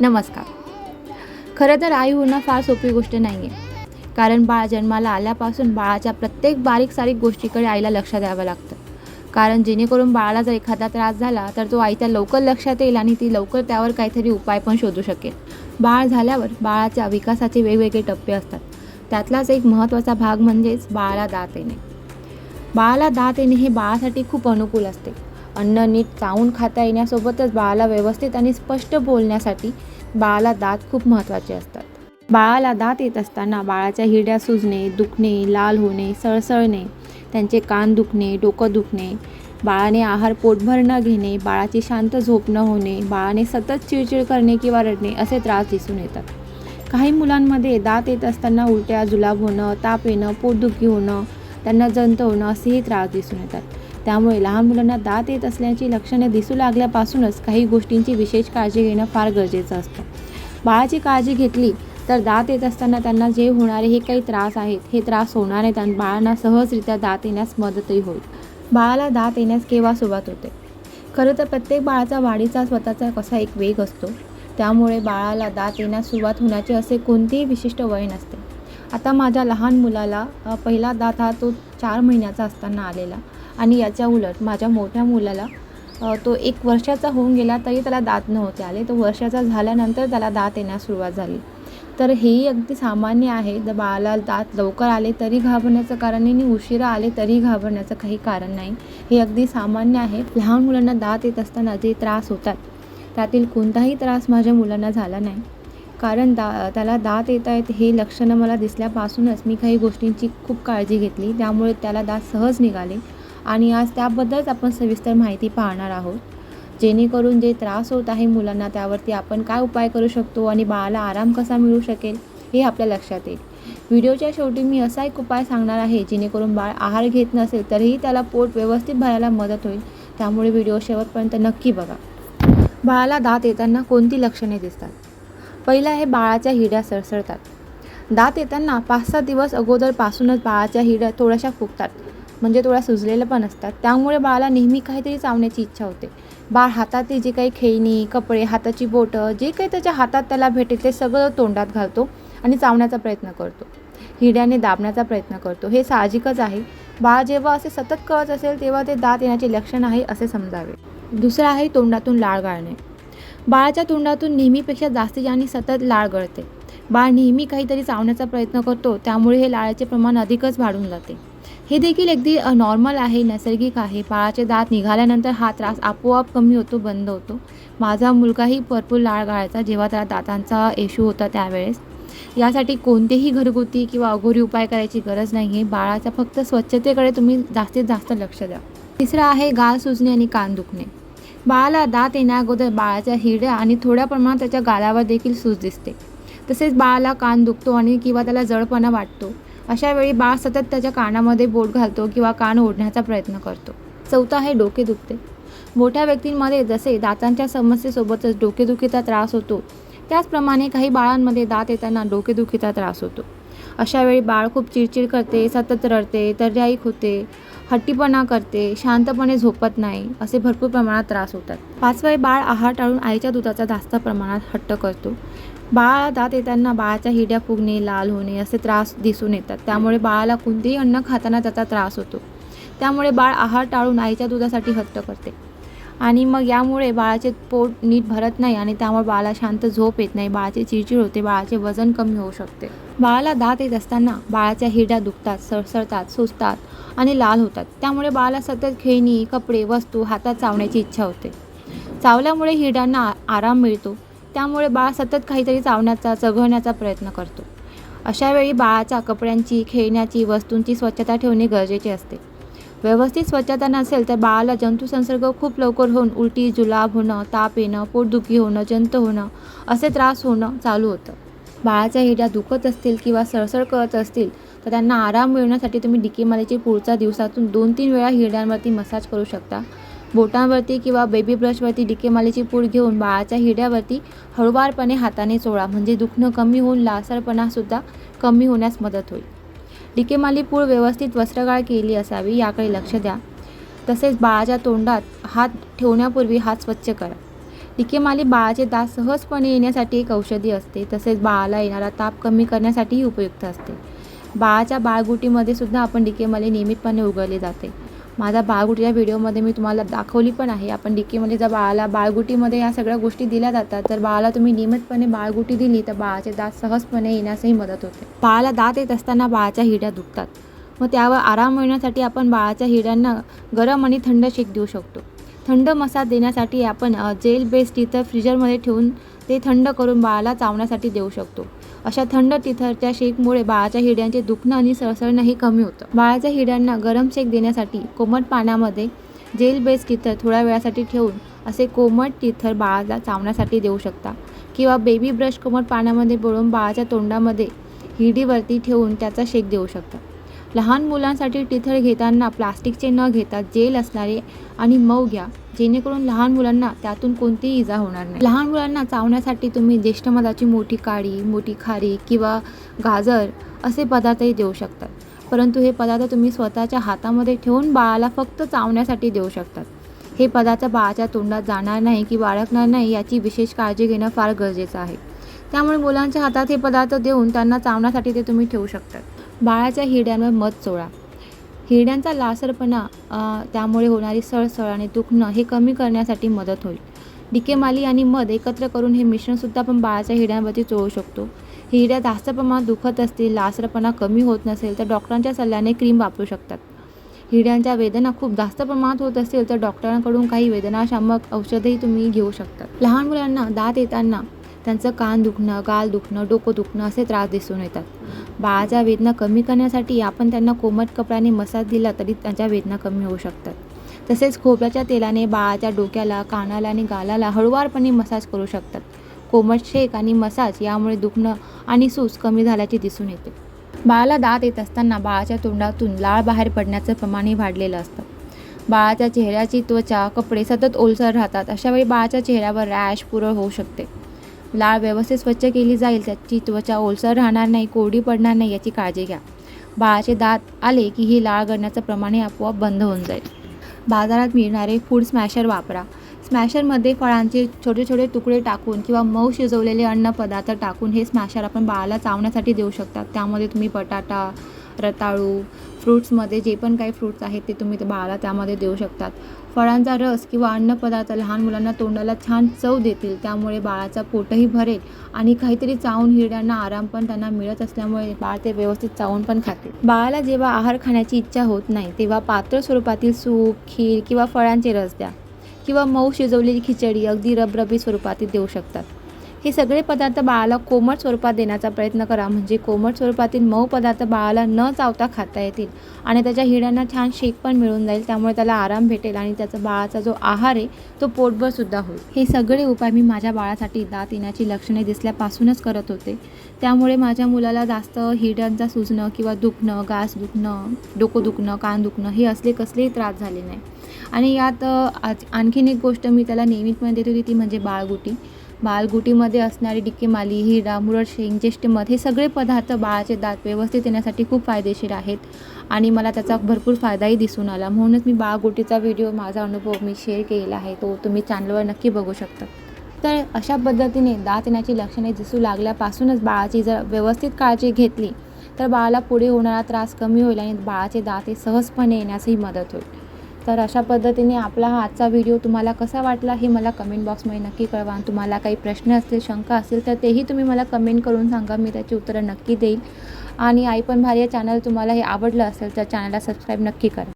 नमस्कार. खरं तर आई होणं फार सोपी गोष्ट नाही आहे कारण बाळ जन्माला आल्यापासून बाळाच्या प्रत्येक बारीक सारीक गोष्टीकडे आईला लक्ष द्यावं लागतं. कारण जेणेकरून बाळाला जर एखादा त्रास झाला तर तो आईच्या लवकर लक्षात येईल आणि ती लवकर त्यावर काहीतरी उपाय पण शोधू शकेल. बाळ झाल्यावर बाळाच्या विकासाचे वेगवेगळे टप्पे असतात. त्यातलाच एक महत्त्वाचा भाग म्हणजेच बाळाला दात येणे बाळाला दात येणे हे बाळासाठी खूप अनुकूल असते. अन्न नीट चावून खाता येण्यासोबतच बाळाला व्यवस्थित आणि स्पष्ट बोलण्यासाठी बाळाला दात खूप महत्त्वाचे असतात. बाळाला दात येत असताना बाळाच्या हिरड्या सुजणे दुखणे लाल होणे सळसळणे त्यांचे कान दुखणे डोकं दुखणे बाळाने आहार पोटभर न घेणे बाळाची शांत झोप न होणे बाळाने सतत चिडचिड करणे किंवा रडणे असे त्रास दिसून येतात. काही मुलांमध्ये दात येत असताना उलट्या जुलाब होणं ताप येणं पोटदुखी होणं त्यांना जंत होणं असेही त्रास दिसून येतात. त्यामुळे लहान मुलांना दात येत असल्याची लक्षणे दिसू लागल्यापासूनच काही गोष्टींची विशेष काळजी घेणं फार गरजेचं असतं. बाळाची काळजी घेतली तर दात येत असताना त्यांना जे होणारे हे काही त्रास आहेत. हे त्रास होणारे आणि बाळांना सहजरित्या दात येण्यास मदतही होईल. बाळाला दात येण्यास केव्हा सुरुवात होते? खरं तर प्रत्येक बाळाचा वाढीचा स्वतःचा कसा एक वेग असतो? त्यामुळे बाळाला दात येण्यास सुरुवात होण्याचे असे कोणतेही विशिष्ट वय नसते. आता माझ्या लहान मुलाला पहिला दात हा तो चार महिन्याचा असताना आलेला. आणि याच्या उलट माझ्या मोठ्या मुलाला तो एक वर्षाचा होऊन गेला तरी त्याला दात नव्हते आले. तो वर्षाचा झाल्यानंतर त्याला दात येण्यास सुरुवात झाली. तर हेही अगदी सामान्य आहे. जर बाळाला दात लवकर आले तरी घाबरण्याचं कारण नाही आणि उशिरा आले तरी घाबरण्याचं काही कारण नाही. हे अगदी सामान्य आहे. लहान मुलांना दात येत असताना जे त्रास होतात त्यातील कोणताही त्रास माझ्या मुलांना झाला नाही. कारण दा त्याला दात येत आहेत हे लक्षणं मला दिसल्यापासूनच मी काही गोष्टींची खूप काळजी घेतली. त्यामुळे त्याला दात सहज निघाले. आणि आज त्याबद्दलच आपण सविस्तर माहिती पाहणार आहोत. जेणेकरून जे त्रास होत आहे मुलांना त्यावरती आपण काय उपाय करू शकतो आणि बाळाला आराम कसा मिळू शकेल हे आपल्या लक्षात येईल. व्हिडिओच्या शेवटी मी असा एक उपाय सांगणार आहे जेणेकरून बाळ आहार घेत नसेल तरीही त्याला पोट व्यवस्थित भरायला मदत होईल. त्यामुळे व्हिडिओ शेवटपर्यंत नक्की बघा. बाळाला दात येताना कोणती लक्षणे दिसतात? पहिलं हे बाळाच्या हिड्या सळसळतात. दात येताना पाच सहा दिवस अगोदरपासूनच बाळाच्या हिड्या थोड्याशा फुगतात. म्हणजे थोडा सुजलेलं पण असतात. त्यामुळे बाळाला नेहमी काहीतरी चावण्याची इच्छा होते. बाळ हातातले जे काही खेळणी कपडे हाताची बोटं जे काही त्याच्या हातात त्याला भेटेल ते सगळं तोंडात घालतो आणि चावण्याचा प्रयत्न करतो. हिड्याने दाबण्याचा प्रयत्न करतो. हे साहजिकच आहे. बाळ जेव्हा असे सतत कळत असेल तेव्हा ते दात येण्याचे लक्षण आहे असे समजावे. दुसरं आहे तोंडातून लाळ गाळणे. बाळाच्या तोंडातून नेहमीपेक्षा जास्तीत आणि सतत लाळ गळते. बाळ नेहमी काहीतरी चावण्याचा प्रयत्न करतो त्यामुळे हे लाळाचे प्रमाण अधिकच वाढून जाते. हे देखील अगदी नॉर्मल आहे नैसर्गिक आहे. बाळाचे दात निघाल्यानंतर हा त्रास आपोआप कमी होतो बंद होतो. माझा मुलगाही भरपूर लाळ गाळायचा जेव्हा त्याला दातांचा इश्यू होता त्यावेळेस. यासाठी कोणतेही घरगुती किंवा अघोरी उपाय करायची गरज नाही आहे बाळाचा फक्त स्वच्छतेकडे तुम्ही जास्तीत जास्त लक्ष द्या. तिसरं आहे गाल सुजणे आणि कान दुखणे. बाळाला दात येण्याअगोदर बाळाच्या हिरड्या आणि थोड्या प्रमाणात त्याच्या गालावर देखील सूज दिसते. तसेच बाळाला कान दुखतो आणि किंवा त्याला जळपणा वाटतो. अशा वेळी बाळ सतत त्याच्या कानामध्ये बोट घालतो किंवा कान ओढण्याचा प्रयत्न करतो. चौथा आहे डोके दुखते. मोठ्या व्यक्तींमध्ये जसे दातांच्या समस्येसोबतच डोकेदुखीचा त्रास होतो त्याचप्रमाणे काही बाळांमध्ये दात येताना डोकेदुखीचा त्रास होतो. अशा वेळी बाळ खूप चिडचिड करते सतत रडते तर्याईक होते हट्टीपणा करते शांतपणे झोपत नाही असे भरपूर प्रमाणात त्रास होतात. पाचवा बाळ आहार टाळून आईच्या दुधाचा जास्त प्रमाणात हट्ट करतो. बाळाला दात येताना बाळाच्या हिड्या फुगणे लाल होणे असे त्रास दिसून येतात. त्यामुळे बाळाला कोणतेही अन्न खाताना त्याचा त्रास होतो. त्यामुळे बाळ आहार टाळून आईच्या दुधासाठी हट्ट करते. आणि मग यामुळे बाळाचे पोट नीट भरत नाही आणि त्यामुळे बाळाला शांत झोप येत नाही. बाळाचे चिडचिड होते बाळाचे वजन कमी होऊ शकते. बाळाला दात येत असताना बाळाच्या हिरड्या दुखतात सळसळतात सुजतात आणि लाल होतात. त्यामुळे बाळाला सतत खेळणी कपडे वस्तू हातात चावण्याची इच्छा होते. चावल्यामुळे हिरड्यांना आ- आराम मिळतो. त्यामुळे बाळ सतत काहीतरी चावण्याचा चघळण्याचा प्रयत्न करतो. अशावेळी बाळाच्या कपड्यांची खेळण्याची वस्तूंची स्वच्छता ठेवणे गरजेचे असते. व्यवस्थित स्वच्छता नसेल तर बाळाला जंतुसंसर्ग खूप लवकर होऊन उलटी जुलाब होणं ताप येणं पोटदुखी होणं जंत होणं असे त्रास होणं चालू होतं. बाळाच्या हिड्या दुखत असतील किंवा सळसळ करत असतील तर त्यांना आराम मिळण्यासाठी तुम्ही डिकेमालीची पुढच्या दिवसातून दोन तीन वेळा हिरड्यांवरती मसाज करू शकता. बोटांवरती किंवा बेबी ब्रशवरती डिकेमालीची पूड घेऊन बाळाच्या हिड्यावरती हळूवारपणे हाताने चोळा म्हणजे दुखणं कमी होऊन लासरपणासुद्धा कमी होण्यास मदत होईल. डिकेमाली पूळ व्यवस्थित वस्त्रगाळ केली असावी याकडे लक्ष द्या. तसेच बाळाच्या तोंडात हात ठेवण्यापूर्वी हात स्वच्छ करा. डिकेमाली बाळाचे दात सहजपणे येण्यासाठी एक औषधी असते. तसेच बाळाला येणारा ताप कमी करण्यासाठीही उपयुक्त असते. बाळाच्या बाळगुटीमध्ये सुद्धा आपण डिकेमाली नियमितपणे उगवले जाते. माझा बाळगुटीच्या व्हिडिओमध्ये मी तुम्हाला दाखवली पण आहे. आपण डिक्कीमध्ये जर बाळाला बाळगुटीमध्ये या सगळ्या गोष्टी दिल्या जातात तर बाळाला तुम्ही नियमितपणे बाळगुटी दिली तर बाळाचे दात सहजपणे येण्यासही मदत होते. बाळाला दात येत असताना बाळाच्या हिड्या दुखतात. मग त्यावर आराम मिळण्यासाठी आपण बाळाच्या हिड्यांना गरम आणि थंड शेक देऊ शकतो. थंड मसाज देण्यासाठी आपण जेल बेस्ड इथं फ्रीजरमध्ये ठेवून ते थंड करून बाळाला चावण्यासाठी देऊ शकतो. अशा थंड तिथरच्या शेकमुळे बाळाच्या हिड्यांचे दुखणं आणि सळसळणंही कमी होतं. बाळाच्या हिड्यांना गरम शेक देण्यासाठी कोमट पाण्यामध्ये जेल बेस टिथर थोड्या वेळासाठी ठेवून असे कोमट तिथर बाळाला चावण्यासाठी देऊ शकता किंवा बेबी ब्रश कोमट पाण्यामध्ये बोळून बाळाच्या तोंडामध्ये हिडीवरती ठेवून त्याचा शेक देऊ शकता. लहान मुलांसाठी टिथर घेताना प्लास्टिकचे न घेता जेल असणारे आणि मऊ घ्या. जेणेकरून लहान मुलांना त्यातून कोणतीही इजा होणार नाही. लहान मुलांना चावण्यासाठी तुम्ही ज्येष्ठ मधाची मोठी काळी मोठी खारी किंवा गाजर असे पदार्थही देऊ शकतात. परंतु हे पदार्थ तुम्ही स्वतःच्या हातामध्ये ठेवून बाळाला फक्त चावण्यासाठी देऊ शकतात. हे पदार्थ बाळाच्या तोंडात जाणार नाही किंवा बाळगणार नाही याची विशेष काळजी घेणं फार गरजेचं आहे. त्यामुळे मुलांच्या हातात हे पदार्थ देऊन त्यांना चावण्यासाठी ते तुम्ही ठेवू शकतात. बाळाच्या हिड्यांवर मध चोळा हिरड्यांचा लासरपणा त्यामुळे होणारी सळसळ आणि दुखणं हे कमी करण्यासाठी मदत होईल. डिकेमाली आणि मध एकत्र करून हे मिश्रणसुद्धा आपण बाळाच्या हिरड्यांवरती चोळू शकतो. हिरड्या जास्त प्रमाणात दुखत असतील लासरपणा कमी होत नसेल तर डॉक्टरांच्या सल्ल्याने क्रीम वापरू शकतात. हिरड्यांच्या वेदना खूप जास्त प्रमाणात होत असतील तर डॉक्टरांकडून काही वेदनाशामक औषधही तुम्ही घेऊ शकता लहान मुलांना दात येताना त्यांचं कान दुखणं गाल दुखणं डोकं दुखणं असे त्रास दिसून येतात. बाळाच्या वेदना कमी करण्यासाठी आपण त्यांना कोमट कपड्याने मसाज दिला तरी त्यांच्या वेदना कमी होऊ शकतात. तसेच खोबऱ्याच्या तेलाने बाळाच्या डोक्याला कानाला आणि गालाला हळुवारपणे मसाज करू शकतात. कोमट शेक आणि मसाज यामुळे दुखणं आणि सूज कमी झाल्याचे दिसून येते. बाळाला दात येत असताना बाळाच्या तोंडातून लाळ बाहेर पडण्याचं प्रमाणही वाढलेलं असतं. बाळाच्या चेहऱ्याची त्वचा कपडे सतत ओलसर राहतात. अशावेळी बाळाच्या चेहऱ्यावर रॅश पुरळ होऊ शकते. लाळ व्यवस्थित स्वच्छ केली जाईल त्याची त्वचा ओलसर राहणार नाही कोरडी पडणार नाही याची काळजी घ्या. बाळाचे दात आले की ही लाळ गळण्याचं प्रमाणही आपोआप बंद होऊन जाईल. बाजारात मिळणारे फूड स्मॅशर वापरा. स्मॅशरमध्ये फळांचे छोटे छोटे तुकडे टाकून किंवा मऊ शिजवलेले अन्न पदार्थ टाकून हे स्मॅशर आपण बाळाला चावण्यासाठी देऊ शकतात त्यामध्ये तुम्ही बटाटा रताळू फ्रूट्समध्ये जे पण काही फ्रूट्स आहेत ते तुम्ही ते बाळाला त्यामध्ये देऊ शकतात. फळांचा रस किंवा अन्नपदार्थ लहान मुलांना तोंडाला छान चव देतील त्यामुळे बाळाचा पोटही भरेल आणि काहीतरी चावून हिरड्यांना आराम पण त्यांना मिळत असल्यामुळे बाळ ते व्यवस्थित चावून पण खातील. बाळाला जेव्हा आहार खाण्याची इच्छा होत नाही तेव्हा पातळ स्वरूपातील सूप खीर किंवा फळांचे रस द्या किंवा मऊ शिजवलेली खिचडी अगदी रबरबी स्वरूपातील देऊ शकतात. हे सगळे पदार्थ बाळाला कोमट स्वरूपात देण्याचा प्रयत्न करा. म्हणजे कोमट स्वरूपातील मऊ पदार्थ बाळाला न चावता खाता येतील आणि त्याच्या हिड्यांना छान शेक पण मिळून जाईल. त्यामुळे त्याला आराम भेटेल आणि त्याचा बाळाचा जो आहार आहे तो पोटभर सुद्धा होईल. हे सगळे उपाय मी माझ्या बाळासाठी दात येण्याची लक्षणे दिसल्यापासूनच करत होते. त्यामुळे माझ्या मुलाला जास्त हिड्यांचा सुजणं किंवा दुखणं गास दुखणं डोकं दुखणं कान दुखणं हे असले कसलेही त्रास झाले नाही. आणि यात आज आणखीन एक गोष्ट मी त्याला नियमितपणे देत होती ती म्हणजे बाळगुटी. बाळगुटीमध्ये असणारी डिक्कीमाली हिरा मुरड शेंग ज्येष्ठमध हे सगळे पदार्थ बाळाचे दात व्यवस्थित येण्यासाठी खूप फायदेशीर आहेत आणि मला त्याचा भरपूर फायदाही दिसून आला. म्हणूनच मी बाळगुटीचा व्हिडिओ माझा अनुभव मी शेअर केलेला आहे. तो तुम्ही चॅनलवर नक्की बघू शकता. तर अशा पद्धतीने दात येण्याची लक्षणे दिसू लागल्यापासूनच बाळाची जर व्यवस्थित काळजी घेतली तर बाळाला पुढे होणारा त्रास कमी होईल आणि बाळाचे दात हे सहजपणे येण्यासही मदत होईल. तर अशा पद्धतीने आपला हा आजचा व्हिडिओ तुम्हाला कसा वाटला हे मला कमेंट बॉक्समध्ये नक्की कळवा. आणि तुम्हाला काही प्रश्न असतील शंका असतील तर तेही तुम्ही मला कमेंट करून सांगा. मी त्याची उत्तरं नक्की देईल. आणि आई पण भारी या चॅनल तुम्हाला हे आवडलं असेल तर चॅनलला सबस्क्राईब नक्की करा.